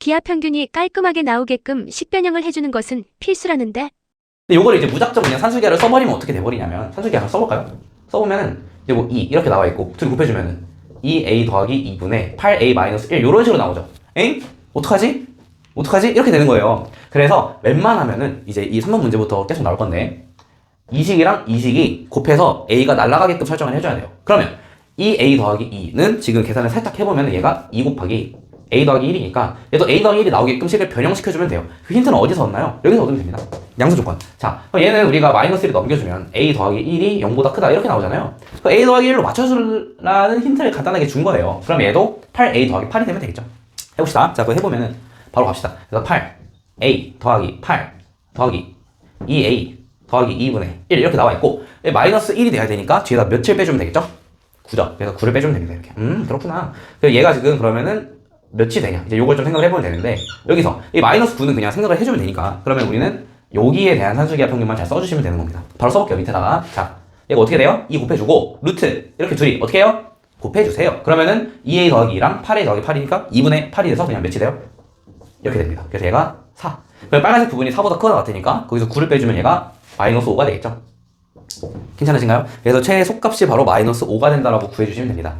기하 평균이 깔끔하게 나오게끔 식변형을 해주는 것은 필수라는데 요거를 이제 무작정 그냥 산수계를 써버리면 어떻게 돼버리냐면 산수계 한번 써볼까요? 써보면은 이제 뭐 2 이렇게 나와 있고 둘이 곱해주면은 2a 더하기 2분의 8a 마이너스 1 이런 식으로 나오죠. 엥? 어떡하지? 어떡하지? 이렇게 되는 거예요. 그래서 웬만하면은 이제 이 3번 문제부터 계속 나올 건데 이 식이랑 이 식이 곱해서 a가 날아가게끔 설정을 해줘야 돼요. 그러면 이 a 더하기 2는 지금 계산을 살짝 해보면 얘가 2 곱하기 a 더하기 1이니까 얘도 a 더하기 1이 나오게끔 식을 변형시켜주면 돼요. 그 힌트는 어디서 얻나요? 여기서 얻으면 됩니다. 양수 조건. 자, 그럼 얘는 우리가 마이너스를 넘겨주면 a 더하기 1이 0보다 크다 이렇게 나오잖아요. 그 a 더하기 1로 맞춰주라는 힌트를 간단하게 준 거예요. 그럼 얘도 8a 더하기 8이 되면 되겠죠. 해봅시다. 자, 그거 해보면은 바로 갑시다. 그래서 8 a 더하기 8 더하기 2a 더하기 2분의 1 이렇게 나와 있고 얘 마이너스 1이 돼야 되니까 뒤에다 몇을 빼주면 되겠죠? 9죠. 그래서 9를 빼주면 됩니다. 이렇게. 음 그렇구나. 그래서 얘가 지금 그러면은 몇이 되냐 이제 요걸 좀 생각을 해보면 되는데 여기서 이 마이너스 9는 그냥 생각을 해주면 되니까 그러면 우리는 여기에 대한 산수기하 평균만 잘 써주시면 되는 겁니다. 바로 써볼게요 밑에다가 자 얘가 어떻게 돼요? 2 곱해주고 루트 이렇게 둘이 어떻게 해요? 곱해주세요. 그러면은 2a 더하기 2랑 8a 더하기 8이니까 2분의 8이 돼서 그냥 몇이 돼요? 이렇게 됩니다. 그래서 얘가 4. 그럼 빨간색 부분이 4보다 크거나 같으니까 거기서 9를 빼주면 얘가 마이너스 5가 되겠죠. 괜찮으신가요? 그래서 최속값이 바로 마이너스 5가 된다라고 구해주시면 됩니다.